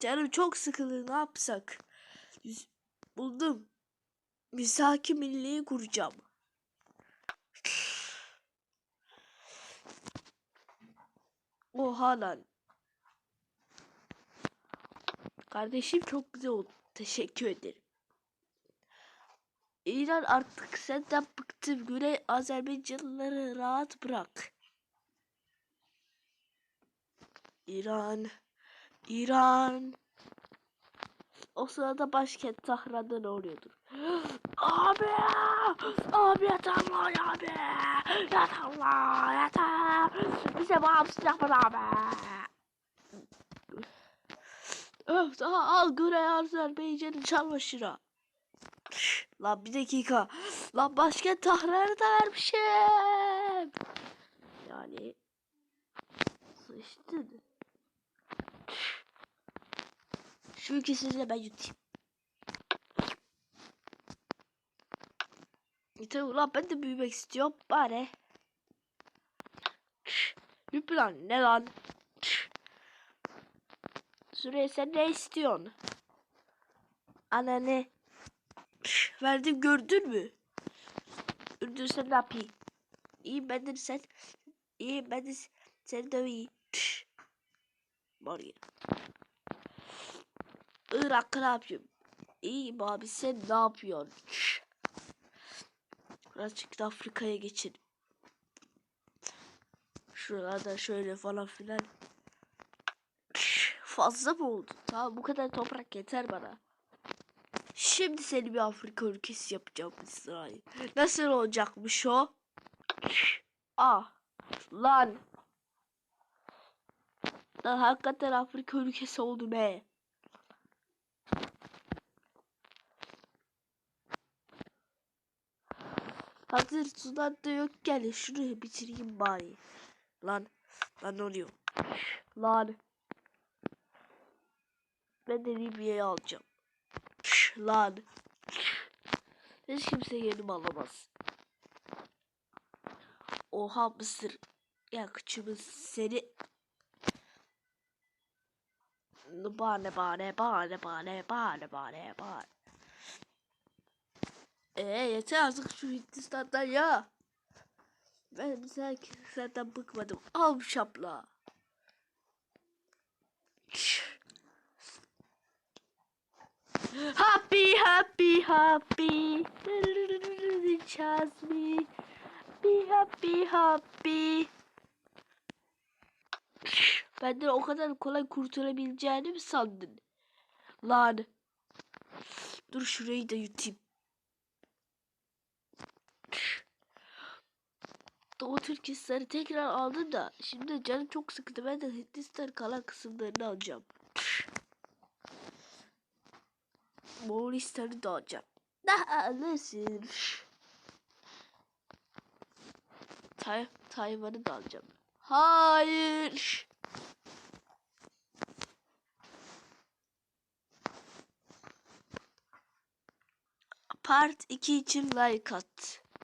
Canım çok sıkıldı ne yapsak? Buldum. Misaki Milli'yi kuracağım. Oha lan. Kardeşim çok güzel oldu. Teşekkür ederim. İran artık senden bıktım. Güney Azerbaycanlıları rahat bırak. İran. İran. O sırada başkent Tahran'da ne oluyordur? Abi! Abi yeter lan abi! Yeter lan yeter! Bize bağımsız yapın abi! Öf daha al Güney Azerbaycan'ın çamaşıra. Lan bir dakika. Lan başkent Tahran'ı da vermişim. Yani sıçtın. Şu ikisini de ben yutayım. Yeter ulan ben de büyümek istiyorum bari. Bir plan ne lan? Süreyya sen ne istiyorsun? Ana ne? Verdim gördün mü? Dur sen ne yapayım? İyi ben de sen. İyi ben de sen de iyi. Var ya. Irak ne yapıyorum? İyiyim abi sen ne yapıyorsun? Birazcık da Afrika'ya geçelim. Şuralarda şöyle falan filan. Fazla mı oldu? Tamam bu kadar toprak yeter bana. Şimdi seni bir Afrika ülkesi yapacağım İsrail. Nasıl olacakmış o? Ah lan. Lan hakikaten Afrika ülkesi oldu be. Hazır sudan da yok gel şunu bitireyim bari. Lan lan ne oluyor? Lan. Ben de Libya'yı alacağım. Lan. Hiç kimse yerim alamaz. Oha Mısır. Ya kıçımız seni. Bane bane bane bane bane bane bane. Ee yeter artık şu Hindistan'dan ya. Ben sen, senden bıkmadım. Al şapla. Happy happy happy. Just me. Be happy happy. Benden o kadar kolay kurtulabileceğini mi sandın? Lan. Dur şurayı da yutayım. Doğu Türkistan'ı tekrar aldım da şimdi canım çok sıkıldı. Ben de Hindistan kalan kısımlarını alacağım. Moğolistan'ı da alacağım. Daha alırsın. Tay Tayvan'ı da alacağım. Hayır. Part 2 için like at.